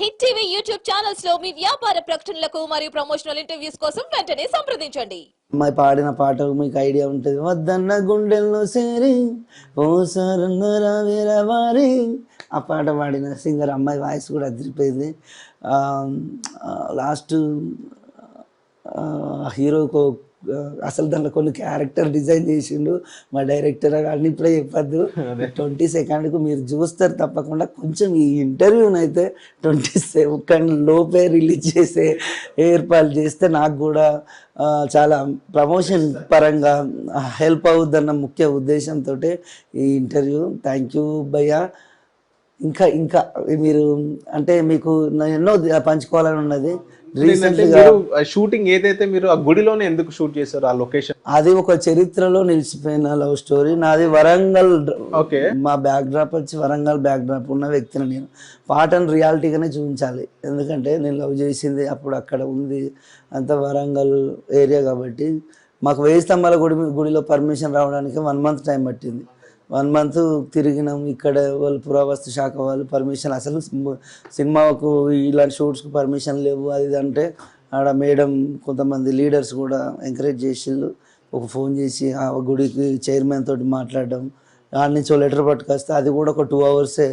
Hit TV YouTube ఛానల్స్లో మీ వ్యాపార ప్రకటనలకు మరియు ప్రమోషనల్ ఇంటర్వ్యూస్ కోసం వెంటనే సంప్రదించండి. మై పాడిన పాట మీకు ఐడియా ఉంటుంది. వద్దన్న గుండెల్లో సేరి ఓ సారన్నరా వేరే. ఆ పాట పాడిన సింగర్ అమ్మాయి వాయిస్ కూడా అదిరిపోయింది. లాస్ట్ హీరోకు అసలు దాంట్లో కొన్ని క్యారెక్టర్ డిజైన్ చేసిండు. మా డైరెక్టర్ అన్ని ఇప్పుడే చెప్పద్దు. ట్వంటీ సెకండ్కు మీరు చూస్తారు తప్పకుండా. కొంచెం ఈ ఇంటర్వ్యూనైతే ట్వంటీ సెకండ్ లోపే రిలీజ్ చేసే ఏర్పాటు చేస్తే నాకు కూడా చాలా ప్రమోషన్ పరంగా హెల్ప్ అవుద్దన్న ముఖ్య ఉద్దేశంతో ఈ ఇంటర్వ్యూ థ్యాంక్ యూ భయ్యా. ఇంకా ఇంకా మీరు అంటే మీకు నేను ఎన్నో పంచుకోవాలని ఉన్నది. షూటింగ్ ఏదైతే మీరు ఆ గుడిలోనే ఎందుకు షూట్ చేశారు ఆ లొకేషన్ అది ఒక చరిత్రలో నిలిచిపోయిన లవ్ స్టోరీ నాది వరంగల్ ఓకే. మా బ్యాక్ డ్రాప్ వచ్చి వరంగల్ బ్యాక్ డ్రాప్ ఉన్న వ్యక్తిని నేను. పాటను రియాలిటీగానే చూపించాలి. ఎందుకంటే నేను లవ్ చేసింది అప్పుడు అక్కడ ఉంది అంత వరంగల్ ఏరియా కాబట్టి. మాకు వేయి స్తంభాల గుడి గుడిలో పర్మిషన్ రావడానికి వన్ మంత్ టైం పట్టింది. వన్ మంత్ తిరిగినాం. ఇక్కడ వాళ్ళు పురావస్తు శాఖ వాళ్ళు పర్మిషన్ అసలు సినిమాకు ఇలాంటి షూట్స్కి పర్మిషన్ లేవు. అది అంటే ఆడ మేడం కొంతమంది లీడర్స్ కూడా ఎంకరేజ్ చేసిండ్రు. ఒక ఫోన్ చేసి ఆ గుడికి చైర్మన్ తోటి మాట్లాడడం ఆడ నుంచి లెటర్ పట్టుకొస్తే అది కూడా ఒక టూ అవర్సే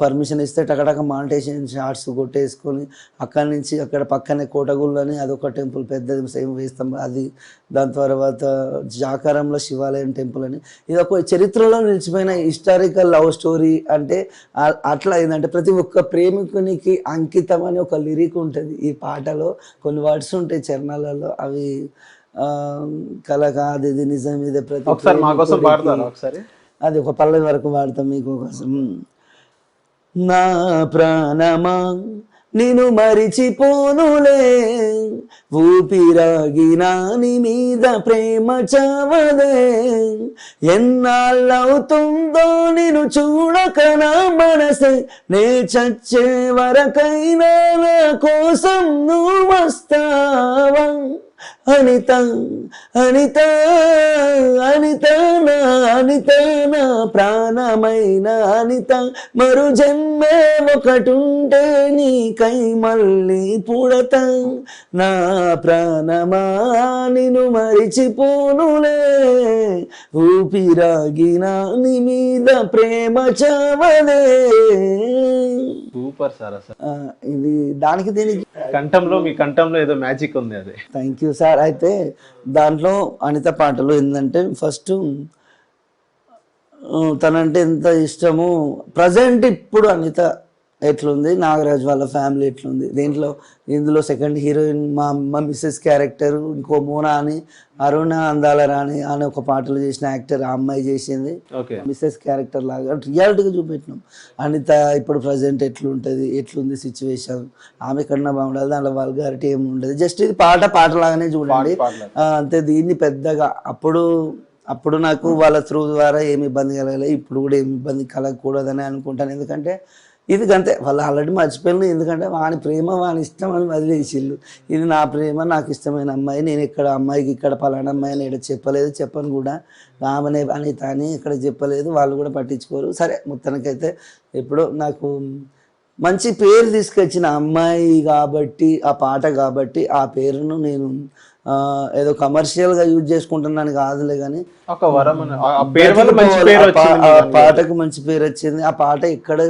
పర్మిషన్ ఇస్తే టకటక మానిటేషన్ షార్ట్స్ కొట్టేసుకొని అక్కడి నుంచి అక్కడ పక్కనే కోటగుళ్ళు అని అదొక టెంపుల్ పెద్దది సేమ్ వేస్తాం. అది దాని తర్వాత జాకారంలో శివాలయం టెంపుల్ అని. ఇది ఒక చరిత్రలో నిలిచిపోయిన హిస్టారికల్ లవ్ స్టోరీ అంటే అట్లా ఏంటంటే ప్రతి ఒక్క ప్రేమికునికి అంకితం అని ఒక లిరిక్ ఉంటుంది. ఈ పాటలో కొన్ని వర్డ్స్ ఉంటాయి చరణాలలో. అవి ఆ, కల కాదు ఇది నిజం ఇదే ప్రతి ఒకసారి మా కోసం పాడతారా ఒకసారి? అది ఒక పల్లవి వరకు వాడతాం మీకు కోసం. నా ప్రాణమా? నిన్ను మరిచిపోనులే. ఊపిరాగినా నీ మీద ప్రేమ చావదే ఎన్నాళ్ళవుతుందో నేను చూడక నా మనసే. నే చచ్చే వరకైనా నా కోసం నువ్వు వస్తా అనిత అనిత అనిత నా అనిత నా ప్రాణమైన అనిత. మరు జన్మే ఒకటుంటే నీకై మళ్ళీ పుడత. నా ప్రాణమా నిన్ను మరిచిపోనులే. ఊపిరాగిన నీ మీద ప్రేమ చావలే. సూపర్ సార్ ఇది దానికి దీనికి కంఠంలో మీ కంఠంలో ఏదో మ్యాజిక్ ఉంది అది. Thank you sir. అయితే దాంట్లో అనిత పాటలు ఏంటంటే ఫస్ట్ తనంటే ఎంత ఇష్టము ప్రజెంట్ ఇప్పుడు అనిత ఎట్లుంది? నాగరాజ్ వాళ్ళ ఫ్యామిలీ ఎట్లుంది? దీంట్లో? ఇందులో సెకండ్ హీరోయిన్ మా అమ్మ మిస్సెస్ క్యారెక్టర్ ఇంకో మోనా అని అరుణ అందాల రాణి అని ఒక పాటలు చేసిన యాక్టర్ ఆ అమ్మాయి చేసింది. మిస్సెస్ క్యారెక్టర్ లాగా రియాలిటీగా చూపెట్టినాం. అనిత ఇప్పుడు ప్రజెంట్ ఎట్లుంటుంది? ఎట్లుంది సిచ్యువేషన్ ఆమె కన్నా బాగుండాలి దాంట్లో వల్గారిటీ ఏమి ఉండదు. జస్ట్ ఇది పాట పాట లాగానే చూడండి. అంతే దీన్ని పెద్దగా అప్పుడు అప్పుడు నాకు వాళ్ళ త్రూ ద్వారా ఏమి ఇబ్బంది కలగలేదు ఇప్పుడు కూడా ఏమి ఇబ్బంది కలగకూడదని అనుకుంటాను. ఎందుకంటే ఇది అంతే వాళ్ళు ఆల్రెడీ మర్చిపోయిన ఎందుకంటే వాని ప్రేమ వాని ఇష్టం అని వదిలేసిళ్ళు. ఇది నా ప్రేమ నాకు ఇష్టమైన అమ్మాయి. నేను ఇక్కడ అమ్మాయికి ఇక్కడ పలానా అమ్మాయి అని ఇక్కడ చెప్పలేదు. చెప్పను కూడా. ఆమెనే అనిత అని ఇక్కడ చెప్పలేదు. వాళ్ళు కూడా పట్టించుకోరు. సరే మొత్తానికైతే ఎప్పుడో నాకు మంచి పేరు తీసుకొచ్చిన అమ్మాయి కాబట్టి ఆ పాట కాబట్టి ఆ పేరును నేను ఏదో కమర్షియల్గా యూజ్ చేసుకుంటున్నాను కాదులే కానీ. పాటకు మంచి పేరు వచ్చింది. ఆ పాట ఇక్కడ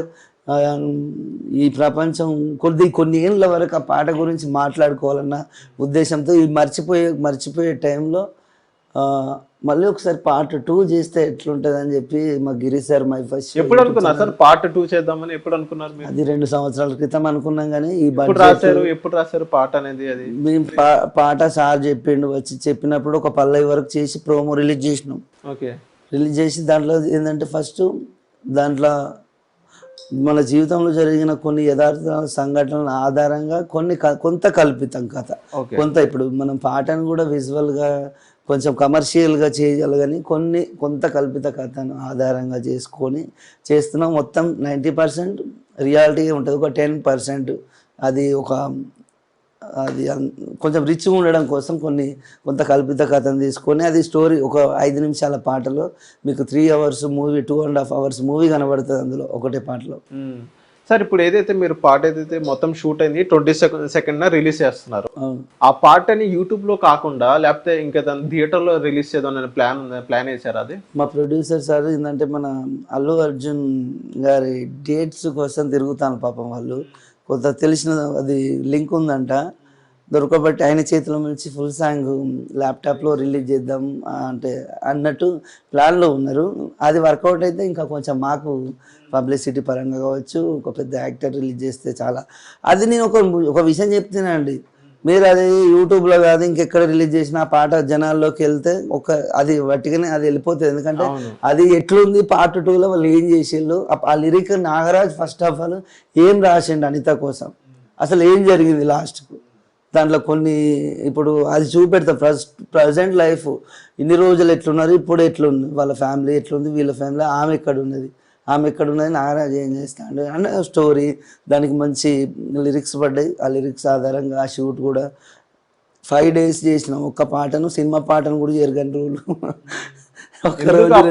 ఈ ప్రపంచం కొద్ది కొన్ని ఏళ్ళ వరకు ఆ పాట గురించి మాట్లాడుకోవాలన్న ఉద్దేశంతో ఈ మర్చిపోయే మర్చిపోయే టైంలో మళ్ళీ ఒకసారి పార్ట్ టూ చేస్తే ఎట్లుంటుంది అని చెప్పి మా గిరి సార్ మై ఫస్ట్ ఎప్పుడు అనుకున్నారు సార్? పార్ట్ టూ చేద్దామని ఎప్పుడు అనుకున్నారు అది రెండు సంవత్సరాల క్రితం అనుకున్నాం కానీ ఈ రాశారు? ఎప్పుడు రాశారు పాట అనేది? అది మేము పాట సార్ చెప్పిండు వచ్చి చెప్పినప్పుడు ఒక పల్లవి వరకు చేసి ప్రోమో రిలీజ్ చేసినాం. ఓకే. రిలీజ్ చేసి దాంట్లో ఏంటంటే ఫస్ట్ దాంట్లో మన జీవితంలో జరిగిన కొన్ని యథార్థ సంఘటనల ఆధారంగా కొన్ని కొంత కల్పితం కథ. కొంత ఇప్పుడు మనం పాటను కూడా విజువల్గా కొంచెం కమర్షియల్గా చేయాలి కానీ కొన్ని కొంత కల్పిత కథను ఆధారంగా చేసుకొని చేస్తున్నాం. మొత్తం నైంటీ పర్సెంట్ రియాలిటీ ఉంటుంది. ఒక టెన్ పర్సెంట్ అది ఒక అది కొంచెం రిచ్గా ఉండడం కోసం కొన్ని కొంత కల్పిత కథను తీసుకొని అది స్టోరీ ఒక ఐదు నిమిషాల పాటలో మీకు three hours movie two and half hours movie కనబడుతుంది అందులో ఒకటే పాటలో. సార్ ఇప్పుడు ఏదైతే మీరు పాట ఏదైతే మొత్తం షూట్ అయింది ట్వంటీ సెకండ్ సెకండ్ రిలీజ్ చేస్తున్నారు. ఆ పాటని యూట్యూబ్లో కాకుండా లేకపోతే ఇంకా దాన్ని థియేటర్లో రిలీజ్ చేద్దాం ప్లాన్ ప్లాన్ వేసారు అది? మా ప్రొడ్యూసర్ సార్ ఏంటంటే మన అల్లు అర్జున్ గారి డేట్స్ కోసం తిరుగుతాను పాపం వాళ్ళు. కొంత తెలిసిన అది లింక్ ఉందంట. దొరకబట్టి ఆయన చేతిలో నుంచి ఫుల్ సాంగ్ ల్యాప్టాప్లో రిలీజ్ చేద్దాం అంటే అన్నట్టు ప్లాన్లో ఉన్నారు. అది వర్కౌట్ అయితే ఇంకా కొంచెం మాకు పబ్లిసిటీ పరంగా కావచ్చు ఒక పెద్ద యాక్టర్ రిలీజ్ చేస్తే చాలా. అది నేను ఒక ఒక విషయం చెప్తున్నానండి. మీరు అది యూట్యూబ్లో కాదు ఇంకెక్కడ రిలీజ్ చేసిన ఆ పాట జనాల్లోకి వెళ్తే ఒక అది వట్టిగానే అది వెళ్ళిపోతుంది. ఎందుకంటే. అది ఎట్లుంది పార్ట్ టూలో వాళ్ళు ఏం చేసిండ్రు ఆ- lyric Nagaraj first of all ఏం రాసిండు అనిత కోసం? అసలు ఏం జరిగింది లాస్ట్కు దాంట్లో కొన్ని ఇప్పుడు అది చూపెడతా ఫస్ట్ ప్రజెంట్ లైఫ్ ఇన్ని రోజులు ఎట్లున్నారు? ఇప్పుడు ఎట్లుంది? వాళ్ళ ఫ్యామిలీ ఎట్లుంది? వీళ్ళ ఫ్యామిలీ ఆమె ఎక్కడ ఉన్నది? ఆమె ఎక్కడ ఉన్నది? నాగరాజ్ ఏం చేస్తాడు? అన్న స్టోరీ దానికి మంచి లిరిక్స్ పడ్డాయి. ఆ లిరిక్స్ ఆధారంగా ఆ షూట్ కూడా ఫైవ్ డేస్ చేసినాం ఒక్క పాటను సినిమా పాటను కూడా చేరు గంట రోజులు.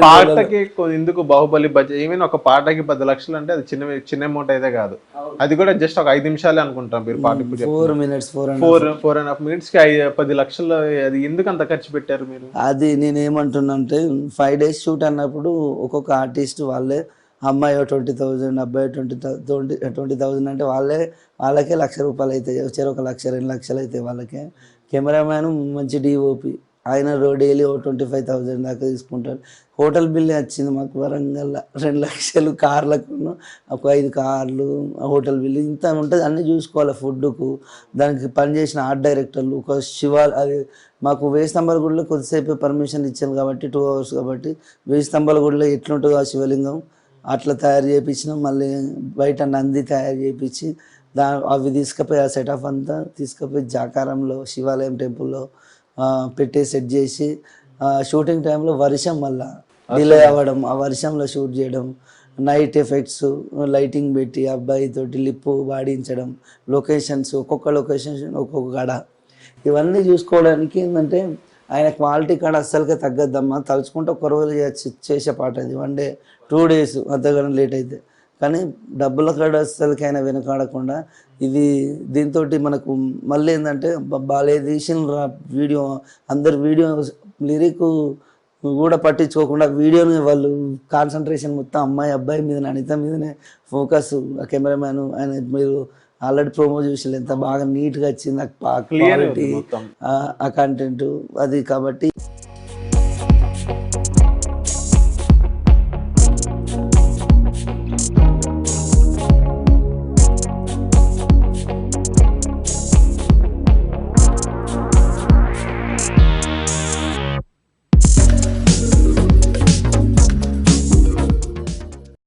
పాటకి ఎందుకు బాహుబలి బడ్జెట్ ఏమైనా ఒక పాటకి పది లక్షలు అంటే అది చిన్న చిన్న అమౌంట్ అయితే కాదు. అది కూడా జస్ట్ ఒక ఐదు నిమిషాలే అనుకుంటాం మీరు పాట four minutes four four four and half మినిట్స్కి పది లక్షలు అది ఎందుకు అంత ఖర్చు పెట్టారు మీరు? అది నేను ఏమంటున్నా అంటే ఫైవ్ డేస్ షూట్ అన్నప్పుడు ఒక్కొక్క ఆర్టిస్ట్ వాళ్ళే అమ్మాయి ట్వంటీ థౌజండ్ అబ్బాయి ట్వంటీ ట్వంటీ ట్వంటీ థౌజండ్ అంటే వాళ్ళే వాళ్ళకే లక్ష రూపాయలు అవుతాయి వచ్చారు ఒక లక్ష రెండు లక్షలు అవుతాయి వాళ్ళకే. కెమెరామ్యాన్ మంచి డిఓపి ఆయన డైలీ ఓ ట్వంటీ ఫైవ్ థౌజండ్ దాకా తీసుకుంటాడు. హోటల్ బిల్ వచ్చింది మాకు వరంగల్. రెండు లక్షలు కార్లకు ఒక ఐదు కార్లు హోటల్ బిల్ ఇంత ఉంటుంది. అన్నీ చూసుకోవాలి ఫుడ్కు. దానికి పనిచేసిన ఆర్ట్ డైరెక్టర్లు ఒక శివ అది మాకు వేయి స్తంభాల గుడిలో కొద్దిసేపు పర్మిషన్ ఇచ్చాను కాబట్టి టూ అవర్స్ కాబట్టి. వేయి స్తంభాల గుడిలో ఎట్లుంటుందో ఆ శివలింగం. అట్లా తయారు చేయించినాం మళ్ళీ బయట నంది తయారు చేయించి దా అవి తీసుకుపోయి ఆ సెటప్ అంతా తీసుకుపోయి జాకారంలో శివాలయం టెంపుల్లో పెట్టి సెట్ చేసి షూటింగ్ టైంలో వర్షం మళ్ళా డిలే అవ్వడం ఆ వర్షంలో షూట్ చేయడం నైట్ ఎఫెక్ట్స్ లైటింగ్ పెట్టి అబ్బాయి తోటి లిప్పు వాడించడం లొకేషన్స్ ఒక్కొక్క లొకేషన్ ఒక్కొక్క గడ ఇవన్నీ చూసుకోవడానికి ఏంటంటే ఆయన క్వాలిటీ కాడ అస్సలకే తగ్గద్దమ్మా. తలుచుకుంటే ఒక రోజు చేసే పాట అది వన్ డే టూ డేస్ అంతగానో లేట్ అయితే కానీ డబ్బుల కాడ అస్సలకి ఆయన వెనకాడకుండా ఇది దీంతో మనకు మళ్ళీ ఏంటంటే బాలే తీసిన వీడియో అందరు వీడియో లిరిక్ కూడా పట్టించుకోకుండా వీడియోని వాళ్ళు కాన్సన్ట్రేషన్ మొత్తం అమ్మాయి అబ్బాయి మీద అనిత మీదనే ఫోకస్ ఆ కెమెరామ్యాన్ ఆయన మీరు ఆల్రెడీ ప్రోమో చూసి ఎంత బాగా నీట్గా వచ్చింది ఉంది మొత్తం. ఆ కంటెంట్ అది కాబట్టి